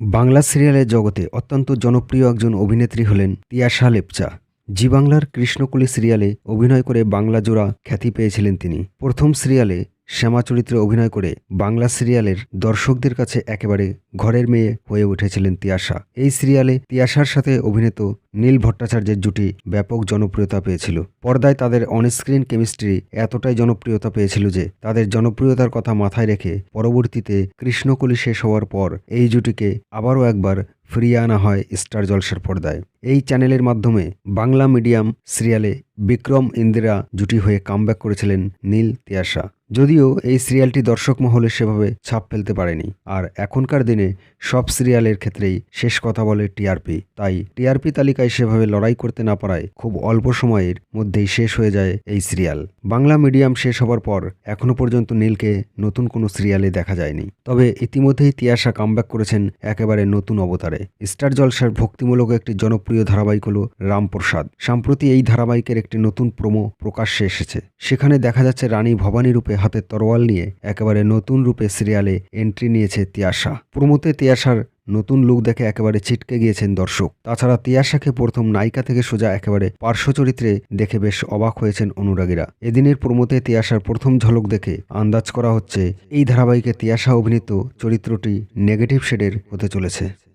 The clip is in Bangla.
বাংলা সিরিয়ালের জগতে অত্যন্ত জনপ্রিয় একজন অভিনেত্রী হলেন তিয়াশা লেপচা। জি বাংলার কৃষ্ণকুলি সিরিয়ালে অভিনয় করে বাংলা জোড়া খ্যাতি পেয়েছিলেন তিনি। প্রথম সিরিয়ালে শ্যামা চরিত্রে অভিনয় করে বাংলা সিরিয়ালের দর্শকদের কাছে একেবারে ঘরের মেয়ে হয়ে উঠেছিলেন তিয়াশা। এই সিরিয়ালে তিয়াশার সাথে অভিনেত নীল ভট্টাচার্যের জুটি ব্যাপক জনপ্রিয়তা পেয়েছিল। পর্দায় তাদের অনস্ক্রিন কেমিস্ট্রি এতটাই জনপ্রিয়তা পেয়েছিল যে তাদের জনপ্রিয়তার কথা মাথায় রেখে পরবর্তীতে কৃষ্ণকলি শেষ হওয়ার পর এই জুটিকে আবারও একবার ফিরিয়ে আনা হয় স্টার জলসার পর্দায়। এই চ্যানেলের মাধ্যমে বাংলা মিডিয়াম সিরিয়ালে বিক্রম ইন্দিরা জুটি হয়ে কামব্যাক করেছিলেন নীল তিয়াশা। যদিও এই সিরিয়ালটি দর্শক মহলে সেভাবে ছাপ ফেলতে পারেনি। আর এখনকার দিনে সব সিরিয়ালের ক্ষেত্রেই শেষ কথা বলে টিআরপি। তাই টিআরপি তালিকায় সেভাবে লড়াই করতে না পারায় খুব অল্প সময়ের মধ্যেই শেষ হয়ে যায় এই সিরিয়াল। বাংলা মিডিয়াম শেষ হবার পর এখনও পর্যন্ত নীলকে নতুন কোনো সিরিয়ালে দেখা যায়নি। তবে ইতিমধ্যেই তিয়াশা কামব্যাক করেছেন একেবারে নতুন অবতারে। স্টার জলসার ভক্তিমূলক একটি জনপ্রিয় ধারাবাহিক হল রামপ্রসাদ। সম্প্রতি এই ধারাবাহিকের একটি নতুন প্রোমো প্রকাশ্যে এসেছে। সেখানে দেখা যাচ্ছে রানী ভবানী রূপে হাতে তরোয়াল নিয়ে একেবারে নতুন রূপে সিরিয়ালে এন্ট্রি নিয়েছে তিয়াশা। প্রমোতে তিয়াশার নতুন লুক দেখে একেবারে ছিটকে গিয়েছেন দর্শক। তাছাড়া তিয়াশাকে প্রথম নায়িকা থেকে সোজা একেবারে পার্শ্ব চরিত্রে দেখে বেশ অবাক হয়েছেন অনুরাগীরা। এদিনের প্রমোতে তিয়াশার প্রথম ঝলক দেখে আন্দাজ করা হচ্ছে, এই ধারাবাহিকে তিয়াশা অভিনীত চরিত্রটি নেগেটিভ শেডের হতে চলেছে।